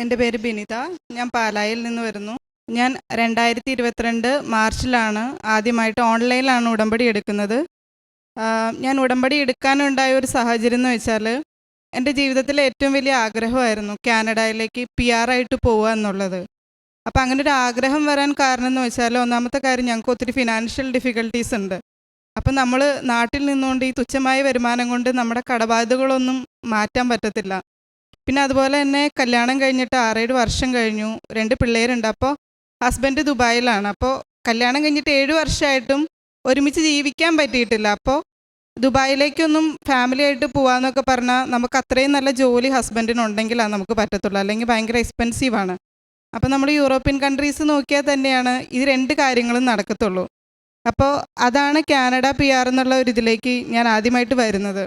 എന്റെ പേര് ബിനിത. ഞാൻ പാലായിൽ നിന്ന് വരുന്നു. ഞാൻ രണ്ടായിരത്തി ഇരുപത്തിരണ്ട് മാർച്ചിലാണ് ആദ്യമായിട്ട് ഓൺലൈനിലാണ് ഉടമ്പടി എടുക്കുന്നത്. ഞാൻ ഉടമ്പടി എടുക്കാനുണ്ടായ ഒരു സാഹചര്യം എന്ന് വെച്ചാൽ എന്റെ ജീവിതത്തിലെ ഏറ്റവും വലിയ ആഗ്രഹമായിരുന്നു കാനഡയിലേക്ക് പി ആർ ആയിട്ട് പോവുക എന്നുള്ളത്. അപ്പോൾ അങ്ങനെ ഒരു ആഗ്രഹം വരാൻ കാരണം എന്ന് വെച്ചാൽ ഒന്നാമത്തെ കാര്യം ഞങ്ങൾക്ക് ഒത്തിരി ഫിനാൻഷ്യൽ ഡിഫിക്കൽട്ടീസ് ഉണ്ട്. അപ്പം നമ്മൾ നാട്ടിൽ നിന്നുകൊണ്ട് ഈ തുച്ഛമായ വരുമാനം കൊണ്ട് നമ്മുടെ കടബാധ്യതകളൊന്നും മാറ്റാൻ പറ്റത്തില്ല. പിന്നെ അതുപോലെ തന്നെ കല്യാണം കഴിഞ്ഞിട്ട് ആറേഴ് വർഷം കഴിഞ്ഞു. രണ്ട് പിള്ളേരുണ്ട്. അപ്പോൾ ഹസ്ബൻഡ് ദുബായിലാണ്. അപ്പോൾ കല്യാണം കഴിഞ്ഞിട്ട് ഏഴ് വർഷമായിട്ടും ഒരുമിച്ച് ജീവിക്കാൻ പറ്റിയിട്ടില്ല. അപ്പോൾ ദുബായിലേക്കൊന്നും ഫാമിലി ആയിട്ട് പോകാമെന്നൊക്കെ പറഞ്ഞാൽ നമുക്ക് അത്രയും നല്ല ജോലി ഹസ്ബൻഡിനുണ്ടെങ്കിലാണ് നമുക്ക് പറ്റത്തുള്ളൂ. അല്ലെങ്കിൽ ഭയങ്കര എക്സ്പെൻസീവാണ് അപ്പോൾ നമ്മൾ യൂറോപ്യൻ കൺട്രീസ് നോക്കിയാൽ തന്നെയാണ് ഈ രണ്ട് കാര്യങ്ങളും നടക്കത്തുള്ളൂ. അപ്പോൾ അതാണ് കാനഡ പി ആർ എന്നുള്ള ഒരു ഇതിലേക്ക് ഞാൻ ആദ്യമായിട്ട് വരുന്നത്.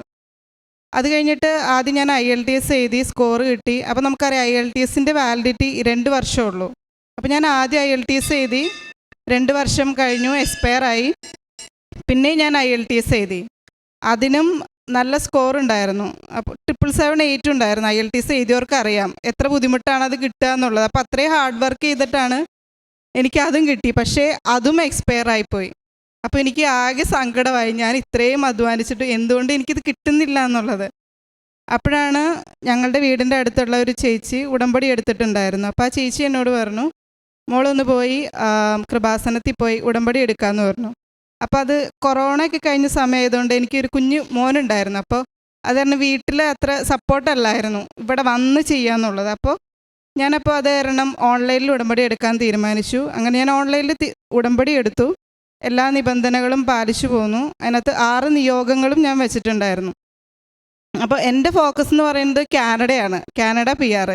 അത് കഴിഞ്ഞിട്ട് ആദ്യം ഞാൻ ഐ എൽ ടി എസ് എഴുതി സ്കോർ കിട്ടി. അപ്പോൾ നമുക്കറിയാം ഐ എൽ ടി എസിന്റെ വാലിഡിറ്റി രണ്ട് വർഷമേ ഉള്ളൂ. അപ്പോൾ ഞാൻ ആദ്യം ഐ എൽ ടി എസ് എഴുതി. രണ്ട് വർഷം കഴിഞ്ഞു എക്സ്പയർ ആയി. പിന്നെ ഞാൻ ഐ എൽ ടി എസ് എഴുതി. അതിനും നല്ല സ്കോർ ഉണ്ടായിരുന്നു. അപ്പോൾ ട്രിപ്പിൾ സെവൻ എയ്റ്റ് ഉണ്ടായിരുന്നു ഐ എൽ ടി എസ് എഴുതിയവർക്ക് അറിയാം. എത്ര ബുദ്ധിമുട്ടാണ് അത് കിട്ടുക എന്നുള്ളത്. അപ്പോൾ അത്രയും ഹാർഡ് വർക്ക് ചെയ്തിട്ടാണ് എനിക്ക് അതും കിട്ടി. പക്ഷേ അതും എക്സ്പയർ ആയിപ്പോയി അപ്പോൾ എനിക്ക് ആകെ സങ്കടമായി. ഞാൻ ഇത്രയും അധ്വാനിച്ചിട്ട് എന്തുകൊണ്ട് എനിക്കിത് കിട്ടുന്നില്ല എന്നുള്ളത്. അപ്പോഴാണ് ഞങ്ങളുടെ വീടിന്റെ അടുത്തുള്ള ഒരു ചേച്ചി ഉടമ്പടി എടുത്തിട്ടുണ്ടായിരുന്നു. അപ്പോൾ ആ ചേച്ചി എന്നോട് പറഞ്ഞു മോളൊന്ന് പോയി കൃപാസനത്തിൽ പോയി ഉടമ്പടി എടുക്കാമെന്ന് പറഞ്ഞു. അപ്പോൾ അത് കൊറോണയൊക്കെ കഴിഞ്ഞ സമയമായതുകൊണ്ട് എനിക്കൊരു കുഞ്ഞു മോനുണ്ടായിരുന്നു. അപ്പോൾ അത് കാരണം വീട്ടിൽ അത്ര സപ്പോർട്ടല്ലായിരുന്നു. ഇവിടെ വന്ന് ചെയ്യാന്നുള്ളത്. അപ്പോൾ ഞാനപ്പോൾ അത് കാരണം ഓൺലൈനിൽ ഉടമ്പടി എടുക്കാൻ തീരുമാനിച്ചു. അങ്ങനെ ഞാൻ ഓൺലൈനിൽ ഉടമ്പടി എടുത്തു. എല്ലാ നിബന്ധനകളും പാലിച്ചു പോന്നു. അതിനകത്ത് ആറ് നിയോഗങ്ങളും ഞാൻ വെച്ചിട്ടുണ്ടായിരുന്നു. അപ്പോൾ എന്റെ ഫോക്കസ് എന്ന് പറയുന്നത് കാനഡയാണ്. കാനഡ പി ആർ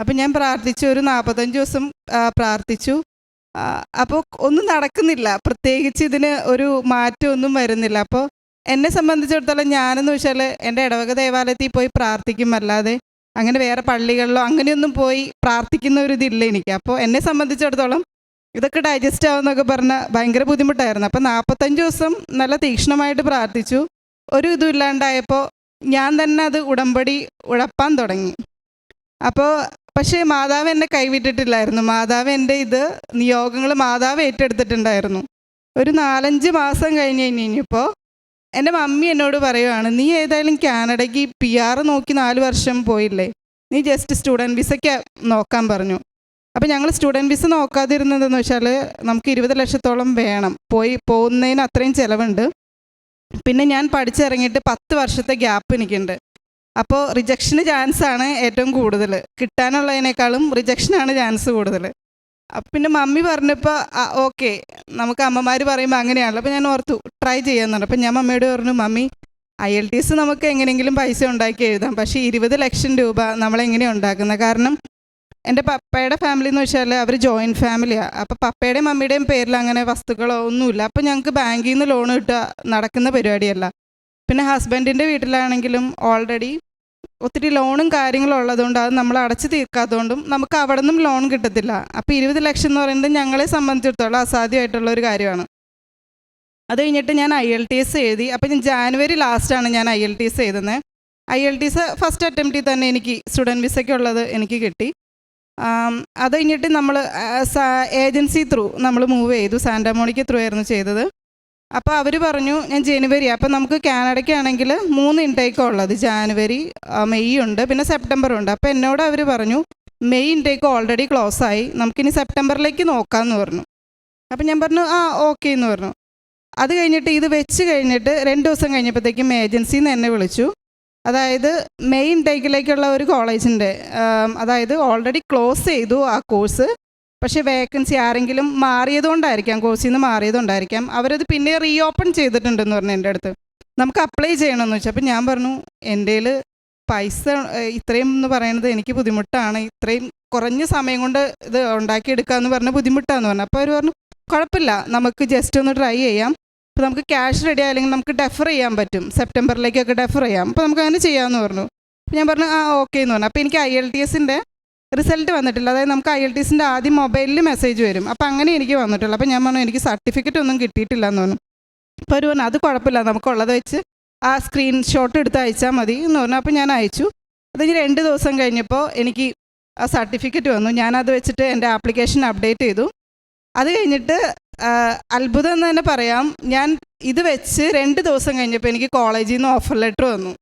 അപ്പം ഞാൻ പ്രാർത്ഥിച്ചു ഒരു നാൽപ്പത്തഞ്ച് ദിവസം പ്രാർത്ഥിച്ചു. അപ്പോൾ ഒന്നും നടക്കുന്നില്ല. പ്രത്യേകിച്ച് ഇതിന് ഒരു മാറ്റമൊന്നും വരുന്നില്ല. അപ്പോൾ എന്നെ സംബന്ധിച്ചിടത്തോളം ഞാനെന്ന് വെച്ചാൽ എന്റെ ഇടവക ദേവാലയത്തിൽ പോയി പ്രാർത്ഥിക്കും അല്ലാതെ അങ്ങനെ വേറെ പള്ളികളിലോ അങ്ങനെയൊന്നും പോയി പ്രാർത്ഥിക്കുന്ന ഒരു ഇതില്ല എനിക്ക്. അപ്പോൾ എന്നെ സംബന്ധിച്ചിടത്തോളം ഇതൊക്കെ ഡൈജസ്റ്റ് ആവുമെന്നൊക്കെ പറഞ്ഞാൽ ഭയങ്കര ബുദ്ധിമുട്ടായിരുന്നു. അപ്പം നാൽപ്പത്തഞ്ച് ദിവസം നല്ല തീക്ഷ്ണമായിട്ട് പ്രാർത്ഥിച്ചു. ഒരു ഇതും ഇല്ലാണ്ടായപ്പോൾ ഞാൻ തന്നെ അത് ഉടമ്പടി ഉഴപ്പാൻ തുടങ്ങി. അപ്പോൾ പക്ഷേ മാതാവ് എന്നെ കൈവിട്ടിട്ടില്ലായിരുന്നു. മാതാവ് എന്റെ ഇത് നിയോഗങ്ങൾ മാതാവ് ഏറ്റെടുത്തിട്ടുണ്ടായിരുന്നു. ഒരു നാലഞ്ച് മാസം കഴിഞ്ഞ് കഴിഞ്ഞപ്പോൾ എന്റെ മമ്മി എന്നോട് പറയുവാണ് നീ ഏതായാലും കാനഡയ്ക്ക് പി നോക്കി നാല് വർഷം പോയില്ലേ? നീ ജസ്റ്റ് സ്റ്റുഡന്റ് വിസയ്ക്ക് നോക്കാൻ പറഞ്ഞു. അപ്പോൾ ഞങ്ങൾ സ്റ്റുഡന്റ് വിസ നോക്കാതിരുന്നതെന്ന് വെച്ചാൽ നമുക്ക് ഇരുപത് ലക്ഷത്തോളം വേണം. പോയി പോകുന്നതിന് അത്രയും ചിലവുണ്ട്. പിന്നെ ഞാൻ പഠിച്ചിറങ്ങിയിട്ട് പത്ത് വർഷത്തെ ഗ്യാപ്പ് എനിക്കുണ്ട്. അപ്പോൾ റിജക്ഷന് ചാൻസ് ആണ് ഏറ്റവും കൂടുതൽ കിട്ടാനുള്ളതിനേക്കാളും റിജക്ഷനാണ് ചാൻസ് കൂടുതൽ പിന്നെ മമ്മി പറഞ്ഞപ്പോൾ ഓക്കെ. നമുക്ക് അമ്മമാർ പറയുമ്പോൾ അങ്ങനെയാണല്ലോ. അപ്പോൾ ഞാൻ ഓർത്തു ട്രൈ ചെയ്യാമെന്നുണ്ട് അപ്പം ഞാൻ മമ്മിയോട് പറഞ്ഞു mummy I L T S നമുക്ക് എങ്ങനെയെങ്കിലും പൈസ ഉണ്ടാക്കി എഴുതാം. പക്ഷേ ഇരുപത് ലക്ഷം രൂപ നമ്മളെങ്ങനെയാണ് ഉണ്ടാക്കുന്നത്? കാരണം എന്റെ പപ്പയുടെ ഫാമിലി എന്ന് വെച്ചാൽ അവർ ജോയിന്റ് ഫാമിലിയാണ് അപ്പോൾ പപ്പയുടെയും മമ്മിയുടെയും പേരിൽ അങ്ങനെ വസ്തുക്കളോ ഒന്നുമില്ല. അപ്പോൾ ഞങ്ങൾക്ക് ബാങ്കിൽ നിന്ന് ലോൺ കിട്ടുക നടക്കുന്ന പരിപാടിയല്ല. പിന്നെ ഹസ്ബൻഡിന്റെ വീട്ടിലാണെങ്കിലും ഓൾറെഡി ഒത്തിരി ലോണും കാര്യങ്ങളും ഉള്ളതുകൊണ്ട് അത് നമ്മൾ അടച്ചു തീർക്കാത്തതുകൊണ്ടും നമുക്ക് അവിടെ നിന്നും ലോൺ കിട്ടത്തില്ല. അപ്പോൾ ഇരുപത് ലക്ഷം എന്ന് പറയുന്നത് ഞങ്ങളെ സംബന്ധിച്ചിടത്തോളം അസാധ്യമായിട്ടുള്ള ഒരു കാര്യമാണ്. അത് കഴിഞ്ഞിട്ട് ഞാൻ ഐ എൽ ടി എസ് എഴുതി. അപ്പോൾ ഞാൻ ജാനുവരി ലാസ്റ്റാണ് ഞാൻ ഐ എൽ ടി എസ് എഴുതുന്നത്. I L T S first അറ്റംപ്റ്റിൽ തന്നെ എനിക്ക് സ്റ്റുഡന്റ് വിസയ്ക്കുള്ളത് എനിക്ക് കിട്ടി. അത് കഴിഞ്ഞിട്ട് നമ്മൾ ഏജൻസി ത്രൂ നമ്മൾ മൂവ് ചെയ്തു. സാന്റാമോണിക്ക് ത്രൂ ആയിരുന്നു ചെയ്തത്. അപ്പോൾ അവർ പറഞ്ഞു ഞാൻ ജനുവരി അപ്പോൾ നമുക്ക് കാനഡയ്ക്കാണെങ്കിൽ മൂന്ന് ഇൻടേക്കാണ് ഉള്ളത്. ജാനുവരി മെയ് ഉണ്ട് പിന്നെ സെപ്റ്റംബർ ഉണ്ട്. അപ്പോൾ എന്നോട് അവർ പറഞ്ഞു മെയ് ഇൻടേക്ക് ഓൾറെഡി ക്ലോസ് ആയി. നമുക്കിനി സെപ്റ്റംബറിലേക്ക് നോക്കാമെന്ന് പറഞ്ഞു. അപ്പോൾ ഞാൻ പറഞ്ഞു ആ ഓക്കെ എന്ന് പറഞ്ഞു. അത് കഴിഞ്ഞിട്ട് ഇത് വെച്ച് കഴിഞ്ഞിട്ട് രണ്ട് ദിവസം കഴിഞ്ഞപ്പോഴത്തേക്കും ഏജൻസിയിൽ നിന്ന് എന്നെ വിളിച്ചു. അതായത് മെയിൻ ടേക്കിലേക്കുള്ള ഒരു കോളേജിന്റെ അതായത് ഓൾറെഡി ക്ലോസ് ചെയ്തു ആ കോഴ്സ് പക്ഷേ വേക്കൻസി ആരെങ്കിലും മാറിയതുകൊണ്ടായിരിക്കാം കോഴ്സിൽ നിന്ന് മാറിയതുകൊണ്ടായിരിക്കാം. അവരത് പിന്നെ റീ ഓപ്പൺ ചെയ്തിട്ടുണ്ടെന്ന് പറഞ്ഞു എന്റെ അടുത്ത്. നമുക്ക് അപ്ലൈ ചെയ്യണമെന്ന് വെച്ചു. അപ്പം ഞാൻ പറഞ്ഞു എന്റെ പൈസ ഇത്രയും എന്ന് പറയുന്നത് എനിക്ക് ബുദ്ധിമുട്ടാണ്. ഇത്രയും കുറഞ്ഞ സമയം കൊണ്ട് ഇത് ഉണ്ടാക്കിയെടുക്കുക എന്ന് പറഞ്ഞ ബുദ്ധിമുട്ടാന്ന് പറഞ്ഞു. അപ്പോൾ അവർ പറഞ്ഞു കുഴപ്പമില്ല. നമുക്ക് ജസ്റ്റ് ഒന്ന് ട്രൈ ചെയ്യാം. അപ്പോൾ നമുക്ക് ക്യാഷ് റെഡി ആയില്ലെങ്കിൽ നമുക്ക് ഡെഫർ ചെയ്യാൻ പറ്റും. സെപ്റ്റംബറിലേക്കൊക്കെ ഡെഫർ ചെയ്യാം. അപ്പോൾ നമുക്ക് അങ്ങനെ ചെയ്യാമെന്ന് പറഞ്ഞു. ഞാൻ പറഞ്ഞു ആ ഓക്കെ എന്ന് പറഞ്ഞു. അപ്പോൾ എനിക്ക് ഐ എൽ ടി എസിന്റെ റിസൾട്ട് വന്നിട്ടില്ല. അതായത് നമുക്ക് ഐ എൽ ടി എസിന്റെ ആദ്യം മൊബൈലിൽ മെസ്സേജ് വരും. അപ്പോൾ അങ്ങനെ എനിക്ക് വന്നിട്ടുള്ളൂ. അപ്പോൾ ഞാൻ പറഞ്ഞു എനിക്ക് സർട്ടിഫിക്കറ്റ് ഒന്നും കിട്ടിയിട്ടില്ല എന്ന് പറഞ്ഞു. അപ്പോൾ ഒരു പറഞ്ഞു അത് കുഴപ്പമില്ല. നമുക്കുള്ളത് വെച്ച് ആ സ്ക്രീൻഷോട്ട് എടുത്ത് അയച്ചാൽ മതി എന്ന് പറഞ്ഞു. അപ്പോൾ ഞാൻ അയച്ചു. അത് ഇനി രണ്ട് ദിവസം കഴിഞ്ഞപ്പോൾ എനിക്ക് ആ സർട്ടിഫിക്കറ്റ് വന്നു. ഞാനത് വെച്ചിട്ട് എന്റെ ആപ്ലിക്കേഷൻ അപ്ഡേറ്റ് ചെയ്തു. അത് കഴിഞ്ഞിട്ട് അത്ഭുതം എന്ന് തന്നെ പറയാം. ഞാൻ ഇത് വെച്ച് രണ്ട് ദിവസം കഴിഞ്ഞപ്പോൾ എനിക്ക് കോളേജിൽ നിന്ന് ഓഫർ ലെറ്റർ വന്നു.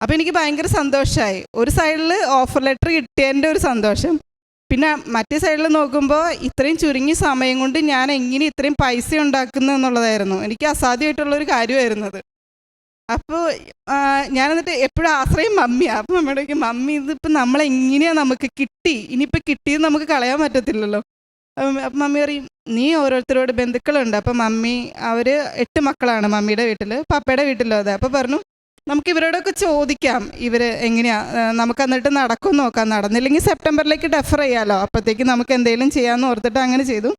അപ്പോൾ എനിക്ക് ഭയങ്കര സന്തോഷമായി ഒരു സൈഡിൽ ഓഫർ ലെറ്റർ കിട്ടിയതിന്റെ ഒരു സന്തോഷം. പിന്നെ മറ്റേ സൈഡിൽ നോക്കുമ്പോൾ ഇത്രയും ചുരുങ്ങിയ സമയം കൊണ്ട് ഞാൻ എങ്ങനെ ഇത്രയും പൈസ ഉണ്ടാക്കുന്നു എന്നുള്ളതായിരുന്നു. എനിക്ക് അസാധ്യമായിട്ടുള്ളൊരു കാര്യമായിരുന്നത് അപ്പോൾ ഞാൻ എന്നിട്ട് എപ്പോഴും ആശ്രയം മമ്മിയാണ് അപ്പോൾ നമ്മുടെ മമ്മി ഇതിപ്പോൾ നമ്മളെങ്ങനെയാണ് നമുക്ക് കിട്ടി? ഇനിയിപ്പോൾ കിട്ടിയത് നമുക്ക് കളയാൻ പറ്റത്തില്ലല്ലോ. അപ്പം മമ്മി പറയും നീ ഓരോരുത്തരോട് ബന്ധുക്കളുണ്ട്. അപ്പം മമ്മി അവർ എട്ട് മക്കളാണ് മമ്മിയുടെ വീട്ടിൽ പപ്പയുടെ വീട്ടിലും അതെ. അപ്പോൾ പറഞ്ഞു നമുക്ക് ഇവരോടൊക്കെ ചോദിക്കാം ഇവർ എങ്ങനെയാ? ആ, നമുക്ക് എന്നിട്ട് നടക്കും നോക്കാം. നടന്നില്ലെങ്കിൽ സെപ്റ്റംബറിലേക്ക് ഡെഫർ ചെയ്യാമല്ലോ അപ്പോഴത്തേക്ക് നമുക്ക് എന്തെങ്കിലും ചെയ്യാമെന്ന് ഓർത്തിട്ട് അങ്ങനെ ചെയ്തു.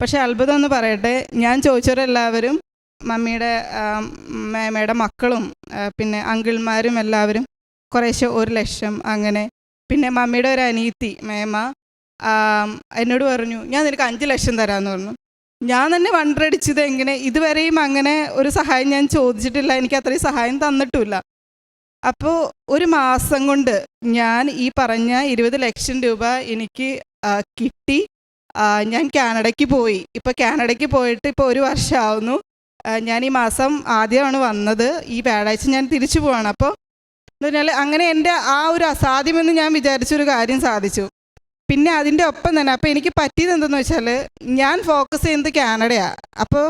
പക്ഷേ അത്ഭുതം എന്ന് പറയട്ടെ. ഞാൻ ചോദിച്ചവരെല്ലാവരും മമ്മിയുടെ മേമയുടെ മക്കളും പിന്നെ അങ്കിൾമാരും എല്ലാവരും കുറേശ്ശെ ഒരു ലക്ഷം അങ്ങനെ. പിന്നെ മമ്മിയുടെ ഒരു അനീത്തി മേമ എന്നോട് പറഞ്ഞു ഞാൻ നിനക്ക് അഞ്ച് ലക്ഷം തരാമെന്ന് പറഞ്ഞു. ഞാൻ തന്നെ വണ്ടടിച്ചത് എങ്ങനെ? ഇതുവരെയും അങ്ങനെ ഒരു സഹായം ഞാൻ ചോദിച്ചിട്ടില്ല. എനിക്ക് അത്രയും സഹായം തന്നിട്ടില്ല അപ്പോൾ ഒരു മാസം കൊണ്ട് ഞാൻ ഈ പറഞ്ഞ ഇരുപത് ലക്ഷം രൂപ എനിക്ക് കിട്ടി. ഞാൻ കാനഡയ്ക്ക് പോയി. ഇപ്പോൾ കാനഡയ്ക്ക് പോയിട്ട് ഇപ്പോൾ ഒരു വർഷമാവുന്നു ഞാൻ ഈ മാസം ആദ്യമാണ് വന്നത്. ഈ വ്യാഴാഴ്ച ഞാൻ തിരിച്ചു പോവാണ്. അപ്പോൾ എന്ന് പറഞ്ഞാൽ അങ്ങനെ എന്റെ ആ ഒരു അസാധ്യമെന്ന് ഞാൻ വിചാരിച്ചൊരു കാര്യം സാധിച്ചു. പിന്നെ അതിന്റെ ഒപ്പം തന്നെ അപ്പോൾ എനിക്ക് പറ്റിയത് എന്തെന്ന് വെച്ചാൽ ഞാൻ ഫോക്കസ് ചെയ്യുന്നത് കാനഡയാണ് അപ്പോൾ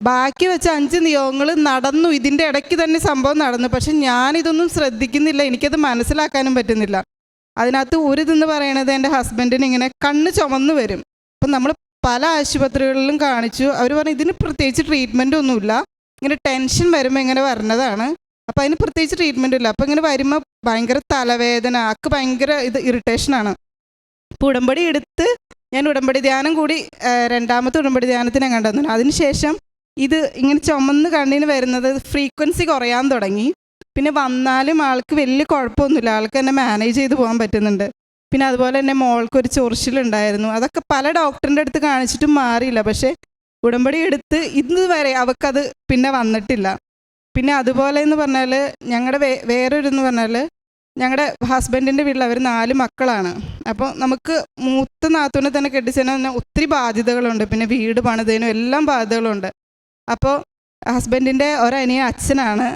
ബാക്കി വെച്ച അഞ്ച് നിയോഗങ്ങൾ നടന്നു. ഇതിന്റെ ഇടയ്ക്ക് തന്നെ സംഭവം നടന്നു. പക്ഷെ ഞാനിതൊന്നും ശ്രദ്ധിക്കുന്നില്ല. എനിക്കത് മനസ്സിലാക്കാനും പറ്റുന്നില്ല. അതിനകത്ത് ഒരു ഇതെന്ന് പറയണത് എന്റെ ഹസ്ബൻഡിന് ഇങ്ങനെ കണ്ണ് ചുമന്ന് വരും. അപ്പം നമ്മൾ പല ആശുപത്രികളിലും കാണിച്ചു. അവർ പറഞ്ഞു ഇതിന് പ്രത്യേകിച്ച് ട്രീറ്റ്മെന്റ് ഒന്നുമില്ല. ഇങ്ങനെ ടെൻഷൻ വരുമ്പോൾ ഇങ്ങനെ വരണതാണ്. അപ്പോൾ അതിന് പ്രത്യേകിച്ച് ട്രീറ്റ്മെന്റ് ഇല്ല. അപ്പോൾ ഇങ്ങനെ വരുമ്പോൾ ഭയങ്കര തലവേദന അക്ക് ഭയങ്കര ഇത് ഇറിറ്റേഷനാണ് അപ്പോൾ ഉടമ്പടി എടുത്ത് ഞാൻ ഉടമ്പടി ധ്യാനം കൂടി രണ്ടാമത്തെ ഉടമ്പടി ധ്യാനത്തിന് കണ്ടെന്നു അതിനുശേഷം ഇത് ഇങ്ങനെ ചുമന്ന് കണ്ണിന് വരുന്നത് ഫ്രീക്വൻസി കുറയാൻ തുടങ്ങി. പിന്നെ വന്നാലും ആൾക്ക് വലിയ കുഴപ്പമൊന്നുമില്ല. ആൾക്ക് എന്നെ മാനേജ് ചെയ്ത് പോകാൻ പറ്റുന്നുണ്ട്. പിന്നെ അതുപോലെ തന്നെ മോൾക്കൊരു ചൊറിച്ചിലുണ്ടായിരുന്നു അതൊക്കെ പല ഡോക്ടറിന്റെ അടുത്ത് കാണിച്ചിട്ടും മാറിയില്ല. പക്ഷേ ഉടമ്പടി എടുത്ത് ഇന്ന് വരെ അവൾക്കത് പിന്നെ വന്നിട്ടില്ല. പിന്നെ അതുപോലെ എന്ന് പറഞ്ഞാൽ ഞങ്ങളുടെ വേ വേറൊരു എന്ന് പറഞ്ഞാൽ ഞങ്ങളുടെ ഹസ്ബൻഡിന്റെ വീട്ടിൽ അവർ നാല് മക്കളാണ്. അപ്പോൾ നമുക്ക് മൂത്ത നാത്തൂനെ തന്നെ കെട്ടിച്ചതിന് തന്നെ ഒത്തിരി ബാധ്യതകളുണ്ട്. പിന്നെ വീട് പണിതതിനും എല്ലാം ബാധ്യതകളുണ്ട്. അപ്പോൾ ഹസ്ബൻഡിന്റെ ഒരനിയ അച്ഛനാണ്.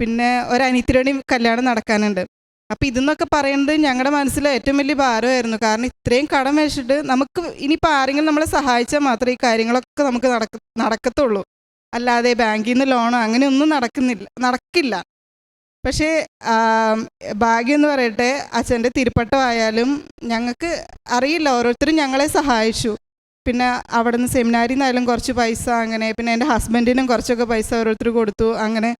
പിന്നെ ഒരനിയത്തിരുടെ കല്യാണം നടക്കാനുണ്ട്. അപ്പോൾ ഇതെന്നൊക്കെ പറയുന്നത് ഞങ്ങളുടെ മനസ്സിൽ ഏറ്റവും വലിയ ഭാരമായിരുന്നു. കാരണം ഇത്രയും കടം വെച്ചിട്ട് നമുക്ക് ഇനിയിപ്പോൾ ആരെങ്കിലും നമ്മളെ സഹായിച്ചാൽ മാത്രമേ ഈ കാര്യങ്ങളൊക്കെ നമുക്ക് നടക്ക നടക്കത്തുള്ളൂ. അല്ലാതെ ബാങ്കിൽ നിന്ന് ലോണോ അങ്ങനെയൊന്നും നടക്കുന്നില്ല നടക്കില്ല. പക്ഷേ ഭാഗ്യം എന്ന് പറയട്ടെ അച്ഛന്റെ തിരുപ്പട്ടമായാലും ഞങ്ങൾക്ക് അറിയില്ല. ഓരോരുത്തരും ഞങ്ങളെ സഹായിച്ചു. പിന്നെ അവിടെ നിന്ന് സെമിനാരിൽ നിന്നായാലും കുറച്ച് പൈസ അങ്ങനെ പിന്നെ എന്റെ ഹസ്ബൻഡിനും കുറച്ചൊക്കെ പൈസ ഓരോരുത്തർ കൊടുത്തു. അങ്ങനെ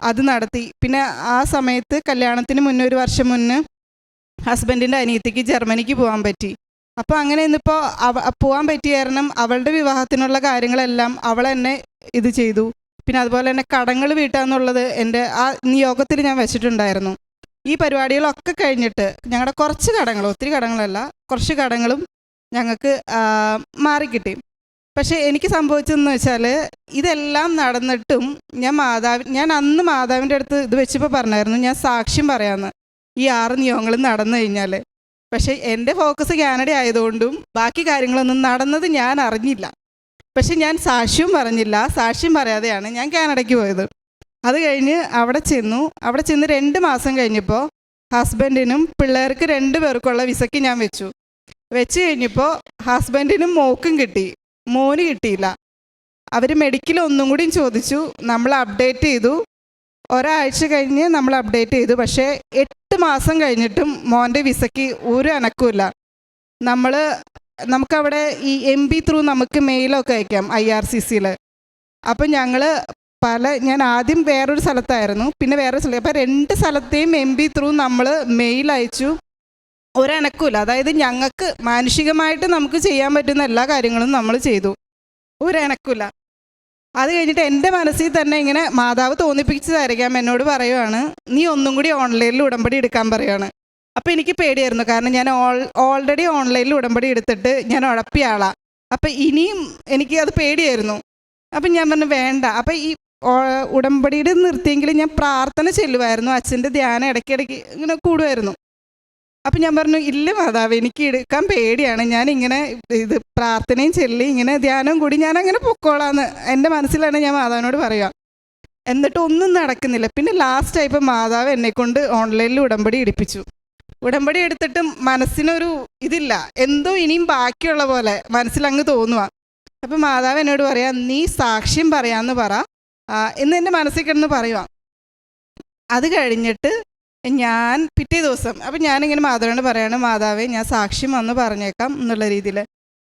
അത് നടത്തി. പിന്നെ ആ സമയത്ത് കല്യാണത്തിന് മുന്നേ ഒരു വർഷം മുന്നേ ഹസ്ബൻഡിന്റെ അനിയത്തിക്ക് ജർമ്മനിക്ക് പോകാൻ പറ്റി. അപ്പോൾ അങ്ങനെ ഇന്നിപ്പോൾ അവ പോകാൻ പറ്റിയ കാരണം അവളുടെ വിവാഹത്തിനുള്ള കാര്യങ്ങളെല്ലാം അവൾ തന്നെ ഇത് ചെയ്തു. പിന്നെ അതുപോലെ തന്നെ കടങ്ങൾ വീട്ടാന്നുള്ളത് എന്റെ ആ നിയോഗത്തിൽ ഞാൻ വെച്ചിട്ടുണ്ടായിരുന്നു. ഈ പരിപാടികളൊക്കെ കഴിഞ്ഞിട്ട് ഞങ്ങളുടെ കുറച്ച് കടങ്ങൾ ഒത്തിരി കടങ്ങളല്ല കുറച്ച് കടങ്ങളും ഞങ്ങൾക്ക് മാറിക്കിട്ടി. പക്ഷേ എനിക്ക് സംഭവിച്ചതെന്ന് വെച്ചാൽ ഇതെല്ലാം നടന്നിട്ടും ഞാൻ മാതാവ് ഞാൻ അന്ന് മാതാവിന്റെ അടുത്ത് ഇത് വെച്ചപ്പോൾ പറഞ്ഞായിരുന്നു ഞാൻ സാക്ഷ്യം പറയാമെന്ന് ഈ ആറ് നിയമങ്ങളും നടന്നു കഴിഞ്ഞാൽ പക്ഷേ എന്റെ ഫോക്കസ് കാനഡ ആയതുകൊണ്ടും ബാക്കി കാര്യങ്ങളൊന്നും നടന്നത് ഞാൻ അറിഞ്ഞില്ല. പക്ഷെ ഞാൻ സാക്ഷ്യവും പറഞ്ഞില്ല. സാക്ഷ്യം പറയാതെയാണ് ഞാൻ കാനഡയ്ക്ക് പോയത്. അത് കഴിഞ്ഞ് അവിടെ ചെന്നു. അവിടെ ചെന്ന് രണ്ട് മാസം കഴിഞ്ഞപ്പോൾ ഹസ്ബൻഡിനും പിള്ളേർക്ക് രണ്ട് പേർക്കുള്ള വിസയ്ക്ക് ഞാൻ വെച്ചു. വെച്ച് കഴിഞ്ഞപ്പോൾ ഹസ്ബൻഡിനും മോക്കും കിട്ടി. മോന് കിട്ടിയില്ല. അവർ മെഡിക്കൽ ഒന്നും കൂടിയും ചോദിച്ചു. നമ്മൾ അപ്ഡേറ്റ് ചെയ്തു. ഒരാഴ്ച കഴിഞ്ഞ് നമ്മൾ അപ്ഡേറ്റ് ചെയ്തു. പക്ഷേ എട്ട് മാസം കഴിഞ്ഞിട്ടും മോന്റെ വിസയ്ക്ക് ഒരു അനക്കുമില്ല. നമ്മൾ നമുക്കവിടെ ഈ എം ബി ത്രൂ നമുക്ക് മെയിലൊക്കെ അയക്കാം ഐ ആർ സി സിയിൽ അപ്പം ഞങ്ങൾ പല ഞാൻ ആദ്യം വേറൊരു സ്ഥലത്തായിരുന്നു പിന്നെ വേറെ സ്ഥലത്ത് അപ്പം രണ്ട് സ്ഥലത്തെയും എം ബി ത്രൂ നമ്മൾ മെയിൽ അയച്ചു. ഒരനക്കൂല അതായത് ഞങ്ങൾക്ക് മാനുഷികമായിട്ട് നമുക്ക് ചെയ്യാൻ പറ്റുന്ന എല്ലാ കാര്യങ്ങളും നമ്മൾ ചെയ്തു. ഒരനക്കൂല. അത് കഴിഞ്ഞിട്ട് എന്റെ മനസ്സിൽ തന്നെ ഇങ്ങനെ മാതാവ് തോന്നിപ്പിച്ചതായിരിക്കാം എന്നോട് പറയുവാണ്. നീ ഒന്നും കൂടി ഓൺലൈനിൽ ഉടമ്പടി എടുക്കാൻ പറയുവാണ്. അപ്പോൾ എനിക്ക് പേടിയായിരുന്നു. കാരണം ഞാൻ ഓൾ ഓൾറെഡി ഓൺലൈനിൽ ഉടമ്പടി എടുത്തിട്ട് ഞാൻ ഉഴപ്പിയ ആളാണ് അപ്പം ഇനിയും എനിക്ക് അത് പേടിയായിരുന്നു. അപ്പം ഞാൻ പറഞ്ഞു വേണ്ട. അപ്പം ഈ ഉടമ്പടിയുടെ നിർത്തിയെങ്കിലും ഞാൻ പ്രാർത്ഥന ചെല്ലുമായിരുന്നു. അച്ഛന്റെ ധ്യാനം ഇടയ്ക്കിടയ്ക്ക് ഇങ്ങനെ കൂടുമായിരുന്നു. അപ്പം ഞാൻ പറഞ്ഞു ഇല്ല മാതാവ് എനിക്ക് എടുക്കാൻ പേടിയാണ്. ഞാൻ ഇങ്ങനെ ഇത് പ്രാർത്ഥനയും ചെല്ലി ഇങ്ങനെ ധ്യാനവും കൂടി ഞാൻ അങ്ങനെ പൊക്കോളാന്ന് എന്റെ മനസ്സിലാണ് ഞാൻ മാതാവിനോട് പറയുക. എന്നിട്ട് ഒന്നും നടക്കുന്നില്ല. പിന്നെ ലാസ്റ്റ് ആയപ്പോൾ മാതാവ് എന്നെ കൊണ്ട് ഓൺലൈനിൽ ഉടമ്പടി എടുപ്പിച്ചു ഉടമ്പടി എടുത്തിട്ടും മനസ്സിനൊരു ഇതില്ല. എന്തോ ഇനിയും ബാക്കിയുള്ള പോലെ മനസ്സിലങ്ങ് തോന്നുക അപ്പം മാതാവ് എന്നോട് പറയാം നീ സാക്ഷ്യം പറയാമെന്ന് പറ. എന്ന് എന്റെ മനസ്സിൽ കിടന്ന് പറയുക അത് കഴിഞ്ഞിട്ട് ഞാൻ പിറ്റേ ദിവസം അപ്പം ഞാനിങ്ങനെ മാതാവിനോട് പറയാണ് മാതാവേ ഞാൻ സാക്ഷ്യം വന്ന് പറഞ്ഞേക്കാം എന്നുള്ള രീതിയിൽ.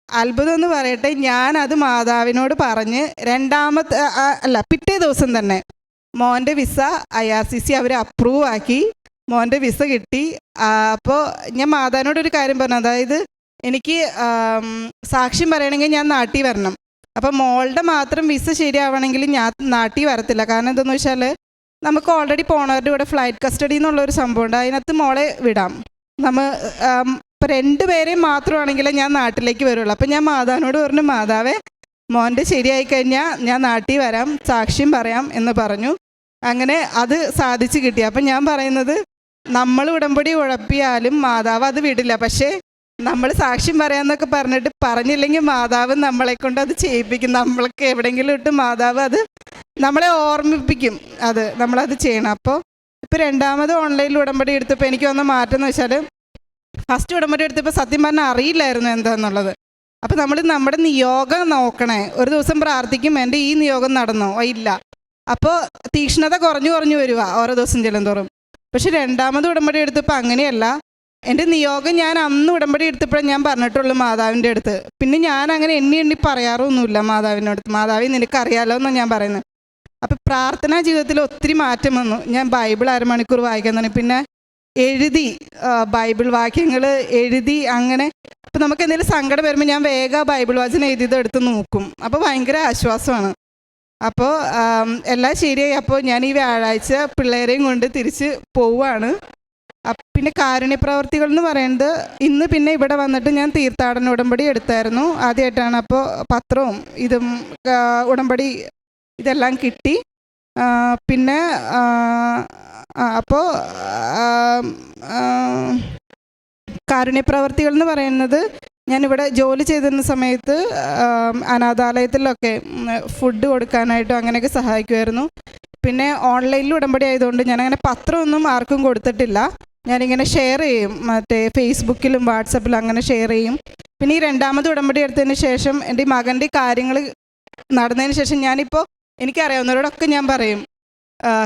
അത്ഭുതം എന്ന് പറയട്ടെ ഞാൻ അത് മാതാവിനോട് പറഞ്ഞ് രണ്ടാമത്തെ അല്ല പിറ്റേ ദിവസം തന്നെ മോന്റെ visa I R C C our approve ആക്കി മോന്റെ വിസ കിട്ടി. അപ്പോൾ ഞാൻ മാതാവിനോട് ഒരു കാര്യം പറഞ്ഞു. അതായത് എനിക്ക് സാക്ഷ്യം പറയണമെങ്കിൽ ഞാൻ നാട്ടിൽ വരണം. അപ്പം മോളുടെ മാത്രം വിസ ശരിയാവണമെങ്കിൽ ഞാൻ നാട്ടിൽ വരത്തില്ല. കാരണം എന്താണെന്ന് വെച്ചാൽ നമുക്ക് ഓൾറെഡി പോണവരുടെ കൂടെ ഫ്ലൈറ്റ് കസ്റ്റഡി എന്നുള്ളൊരു സംഭവമുണ്ട് അതിനകത്ത് മോളെ വിടാം. നമ്മൾ ഇപ്പം രണ്ടുപേരെയും മാത്രമാണെങ്കിലേ ഞാൻ നാട്ടിലേക്ക് വരുള്ളൂ. അപ്പം ഞാൻ മാതാവിനോട് പറഞ്ഞു മാതാവേ മോന്റെ ശരിയായി കഴിഞ്ഞാൽ ഞാൻ നാട്ടിൽ വരാം. സാക്ഷ്യം പറയാം എന്ന് പറഞ്ഞു. അങ്ങനെ അത് സാധിച്ചു കിട്ടി. അപ്പം ഞാൻ പറയുന്നത് നമ്മൾ ഉടമ്പടി ഉഴപ്പിയാലും മാതാവ് അത് വിടില്ല. പക്ഷേ നമ്മൾ സാക്ഷ്യം പറയാന്നൊക്കെ പറഞ്ഞിട്ട് പറഞ്ഞില്ലെങ്കിൽ മാതാവ് നമ്മളെ കൊണ്ട് അത് ചെയ്യിപ്പിക്കും. നമ്മൾക്ക് എവിടെയെങ്കിലും ഇട്ട് മാതാവ് അത് നമ്മളെ ഓർമ്മിപ്പിക്കും. അത് നമ്മളത് ചെയ്യണം. അപ്പോൾ ഇപ്പോൾ രണ്ടാമത് ഓൺലൈനിൽ ഉടമ്പടി എടുത്തപ്പോൾ എനിക്ക് വന്ന മാറ്റം എന്ന് വെച്ചാൽ ഫസ്റ്റ് ഉടമ്പടി എടുത്തപ്പോൾ സത്യം പറഞ്ഞാൽ അറിയില്ലായിരുന്നു എന്താണെന്നുള്ളത് അപ്പോൾ നമ്മൾ നമ്മുടെ നിയോഗം നോക്കണേ. ഒരു ദിവസം പ്രാർത്ഥിക്കും എന്റെ ഈ നിയോഗം നടന്നോ? ഇല്ല. അപ്പോൾ തീക്ഷ്ണത കുറഞ്ഞു കുറഞ്ഞു വരിക ഓരോ ദിവസം ചെല്ലുന്തോറും. പക്ഷെ രണ്ടാമത് ഉടമ്പടി എടുത്തപ്പോൾ അങ്ങനെയല്ല. എന്റെ നിയോഗം ഞാൻ അന്ന് ഉടമ്പടി എടുത്തപ്പോഴേ ഞാൻ പറഞ്ഞിട്ടുള്ളൂ മാതാവിന്റെ അടുത്ത്. പിന്നെ ഞാൻ അങ്ങനെ എണ്ണി എണ്ണി പറയാറൊന്നുമില്ല മാതാവിനടുത്ത് മാതാവി നിനക്കറിയാലോ എന്നാണ് ഞാൻ പറയുന്നത്. അപ്പം പ്രാർത്ഥനാ ജീവിതത്തിൽ ഒത്തിരി മാറ്റം വന്നു. ഞാൻ ബൈബിൾ അരമണിക്കൂർ തുടങ്ങി. പിന്നെ എഴുതി ബൈബിൾ വാക്യങ്ങൾ എഴുതി അങ്ങനെ. ഇപ്പം നമുക്ക് എന്തെങ്കിലും സങ്കടം വരുമ്പോൾ ഞാൻ വേഗം ബൈബിൾ വാചനം എഴുതിയത് എടുത്ത് നോക്കും. അപ്പോൾ ഭയങ്കര ആശ്വാസമാണ്. അപ്പോൾ എല്ലാം ശരിയായി. അപ്പോൾ ഞാൻ ഈ വ്യാഴാഴ്ച പിള്ളേരെയും കൊണ്ട് തിരിച്ച് പോവുകയാണ് പിന്നെ കാരുണ്യപ്രവർത്തികൾ എന്ന് പറയുന്നത് ഇന്ന് പിന്നെ ഇവിടെ വന്നിട്ട് ഞാൻ തീർത്ഥാടന ഉടമ്പടി എടുത്തായിരുന്നു. ആദ്യമായിട്ടാണ് അപ്പോൾ പത്രവും ഇതും ഉടമ്പടി ഇതെല്ലാം കിട്ടി. പിന്നെ അപ്പോൾ കാരുണ്യപ്രവർത്തികൾ എന്ന് പറയുന്നത് ഞാനിവിടെ ജോലി ചെയ്തിരുന്ന സമയത്ത് അനാഥാലയത്തിലൊക്കെ ഫുഡ് കൊടുക്കാനായിട്ടും അങ്ങനെയൊക്കെ സഹായിക്കുമായിരുന്നു. പിന്നെ ഓൺലൈനിൽ ഉടമ്പടി ആയതുകൊണ്ട് ഞാനങ്ങനെ പത്രമൊന്നും ആർക്കും കൊടുത്തിട്ടില്ല. ഞാനിങ്ങനെ ഷെയർ ചെയ്യും. മറ്റേ ഫേസ്ബുക്കിലും വാട്സപ്പിലും അങ്ങനെ ഷെയർ ചെയ്യും. പിന്നെ ഈ രണ്ടാമത് ഉടമ്പടി എടുത്തതിന് ശേഷം എന്റെ മകന്റെ കാര്യങ്ങൾ നടന്നതിന് ശേഷം ഞാനിപ്പോൾ എനിക്കറിയാവുന്നവരോടൊക്കെ ഞാൻ പറയും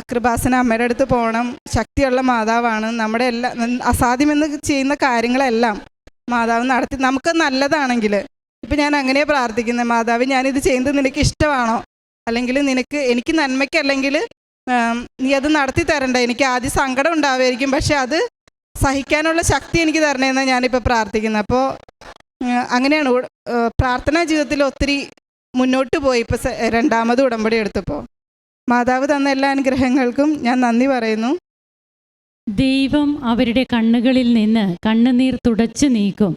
കൃപാസന അമ്മയുടെ അടുത്ത് പോകണം ശക്തിയുള്ള മാതാവാണ് നമ്മുടെ എല്ലാ അസാധ്യമെന്ന് ചെയ്യുന്ന കാര്യങ്ങളെല്ലാം മാതാവ് നടത്തി നമുക്ക് നല്ലതാണെങ്കിൽ. ഇപ്പം ഞാൻ അങ്ങനെ പ്രാർത്ഥിക്കുന്നത്. മാതാവ് ഞാനിത് ചെയ്യുന്നത് നിനക്ക് ഇഷ്ടമാണോ? അല്ലെങ്കിൽ നിനക്ക് എനിക്ക് നന്മയ്ക്കല്ലെങ്കിൽ നീ അത് നടത്തി തരണ്ട. എനിക്ക് ആദ്യം സങ്കടം ഉണ്ടാവുമായിരിക്കും. പക്ഷെ അത് സഹിക്കാനുള്ള ശക്തി എനിക്ക് തരണേന്നാണ് ഞാനിപ്പോൾ പ്രാർത്ഥിക്കുന്നത്. അപ്പോൾ അങ്ങനെയാണ്. പ്രാർത്ഥനാ ജീവിതത്തിൽ ഒത്തിരി മുന്നോട്ട് പോയി. ഇപ്പോൾ രണ്ടാമത് ഉടമ്പടി എടുത്തപ്പോൾ. മാതാവ് തന്ന എല്ലാ അനുഗ്രഹങ്ങൾക്കും ഞാൻ നന്ദി പറയുന്നു. ദൈവം അവരുടെ കണ്ണുകളിൽ നിന്ന് കണ്ണുനീർ തുടച്ചു നീക്കും.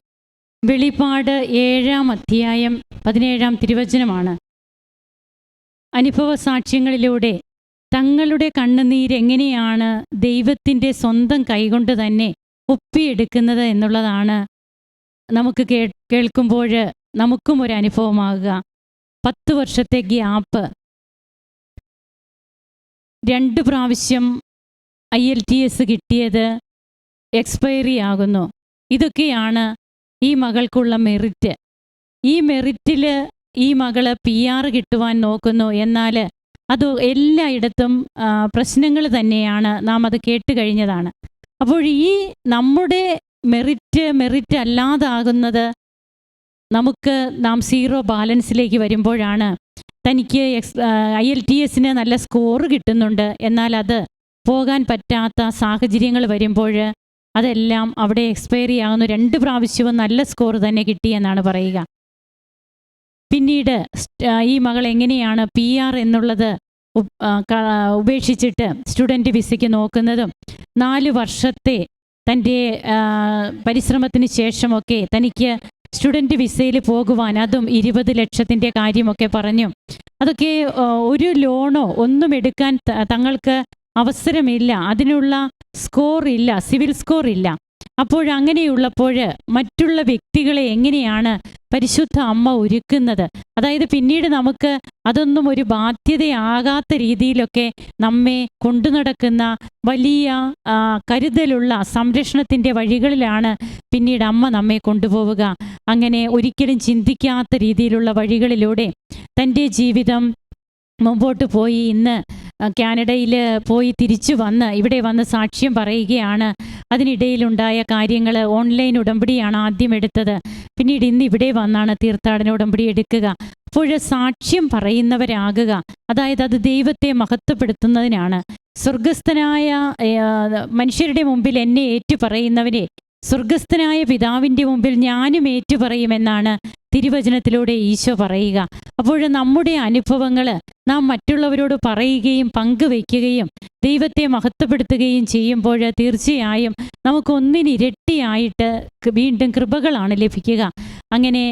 വെളിപാട് ഏഴാം അധ്യായം പതിനേഴാം തിരുവചനമാണ്. അനുഭവ സാക്ഷ്യങ്ങളിലൂടെ തങ്ങളുടെ കണ്ണുനീരെങ്ങനെയാണ് ദൈവത്തിന്റെ സ്വന്തം കൈകൊണ്ട് തന്നെ ഒപ്പിയെടുക്കുന്നത് എന്നുള്ളതാണ് നമുക്ക് കേ കേൾക്കുമ്പോൾ നമുക്കും ഒരു അനുഭവമാകുക. പത്ത് വർഷത്തെ ഗ്യാപ്പ്. രണ്ട് പ്രാവശ്യം ഐ എൽ ടി എസ് കിട്ടിയത് എക്സ്പയറി ആകുന്നു. ഇതൊക്കെയാണ് ഈ മകൾക്കുള്ള മെറിറ്റ്. ഈ മെറിറ്റിൽ ഈ മകൾ പി ആർ കിട്ടുവാൻ നോക്കുന്നു. എന്നാൽ അത് എല്ലായിടത്തും പ്രശ്നങ്ങൾ തന്നെയാണ്. നാം അത് കേട്ട് കഴിഞ്ഞതാണ്. അപ്പോൾ ഈ നമ്മുടെ മെറിറ്റ് മെറിറ്റ് അല്ലാതാകുന്നത് നമുക്ക് നാം സീറോ ബാലൻസിലേക്ക് വരുമ്പോഴാണ്. തനിക്ക് എക്സ് ഐ എൽ ടി എസിന് നല്ല സ്കോർ കിട്ടുന്നുണ്ട്. എന്നാൽ അത് പോകാൻ പറ്റാത്ത സാഹചര്യങ്ങൾ വരുമ്പോൾ അതെല്ലാം അവിടെ എക്സ്പയറി ആകുന്നു രണ്ട് പ്രാവശ്യവും നല്ല സ്കോർ തന്നെ കിട്ടിയെന്നാണ് പറയുക. പിന്നീട് ഈ മകൾ എങ്ങനെയാണ് പി ആർ എന്നുള്ളത് ഉപേക്ഷിച്ചിട്ട് സ്റ്റുഡന്റ് വിസയ്ക്ക് നോക്കുന്നതും നാല് വർഷത്തെ തന്റെ പരിശ്രമത്തിന് ശേഷമൊക്കെ തനിക്ക് സ്റ്റുഡന്റ് വിസയിൽ പോകുവാൻ അതും ഇരുപത് ലക്ഷത്തിന്റെ കാര്യമൊക്കെ പറഞ്ഞു. അതൊക്കെ ഒരു ലോണോ ഒന്നും എടുക്കാൻ തങ്ങൾക്ക് അവസരമില്ല. അതിനുള്ള സ്കോർ ഇല്ല. സിവിൽ സ്കോർ ഇല്ല. അപ്പോഴങ്ങനെയുള്ളപ്പോൾ മറ്റുള്ള വ്യക്തികളെ എങ്ങനെയാണ് പരിശുദ്ധ അമ്മ ഒരുക്കുന്നത്? അതായത് പിന്നീട് നമുക്ക് അതൊന്നും ഒരു ബാധ്യതയാകാത്ത രീതിയിലൊക്കെ നമ്മെ കൊണ്ടു നടക്കുന്ന വലിയ കരുതലുള്ള സംരക്ഷണത്തിന്റെ വഴികളിലാണ് പിന്നീട് അമ്മ നമ്മെ കൊണ്ടുപോവുക. അങ്ങനെ ഒരിക്കലും ചിന്തിക്കാത്ത രീതിയിലുള്ള വഴികളിലൂടെ തന്റെ ജീവിതം മുമ്പോട്ട് പോയി. ഇന്ന് കാനഡയിൽ പോയി തിരിച്ചു വന്ന് ഇവിടെ വന്ന് സാക്ഷ്യം പറയുകയാണ്. അതിനിടയിലുണ്ടായ കാര്യങ്ങൾ ഓൺലൈൻ ഉടമ്പടിയാണ് ആദ്യം എടുത്തത്. പിന്നീട് ഇന്ന് ഇവിടെ വന്നാണ് തീർത്ഥാടന ഉടമ്പടി എടുക്കുക. അപ്പോൾ സാക്ഷ്യം പറയുന്നവരാകുക. അതായത് അത് ദൈവത്തെ മഹത്വപ്പെടുത്തുന്നതിനാണ്. സ്വർഗസ്ഥനായ മനുഷ്യരുടെ മുമ്പിൽ എന്നെ ഏറ്റുപറയുന്നവനെ സ്വർഗസ്ഥനായ പിതാവിന്റെ മുമ്പിൽ ഞാനും ഏറ്റുപറയുമെന്നാണ് തിരുവചനത്തിലൂടെ ഈശോ പറയുക. അപ്പോൾ നമ്മുടെ അനുഭവങ്ങൾ നാം മറ്റുള്ളവരോട് പറയുകയും പങ്കുവയ്ക്കുകയും ദൈവത്തെ മഹത്വപ്പെടുത്തുകയും ചെയ്യുമ്പോൾ തീർച്ചയായും നമുക്കൊന്നിനിരട്ടിയായിട്ട് വീണ്ടും കൃപകളാണ് ലഭിക്കുക. അങ്ങനെ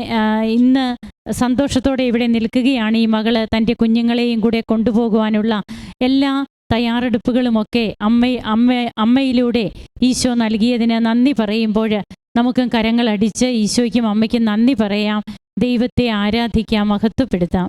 ഇന്ന് സന്തോഷത്തോടെ ഇവിടെ നിൽക്കുകയാണ് ഈ മകൾ തന്റെ കുഞ്ഞുങ്ങളെയും കൂടെ കൊണ്ടുപോകുവാനുള്ള എല്ലാ തയ്യാറെടുപ്പുകളുമൊക്കെ അമ്മ അമ്മ അമ്മയിലൂടെ ഈശോ നൽകിയതിന് നന്ദി പറയുമ്പോൾ നമുക്കും കരങ്ങളടിച്ച് ഈശോയ്ക്കും അമ്മയ്ക്കും നന്ദി പറയാം. ദൈവത്തെ ആരാധിക്കാം മഹത്വപ്പെടുത്താം.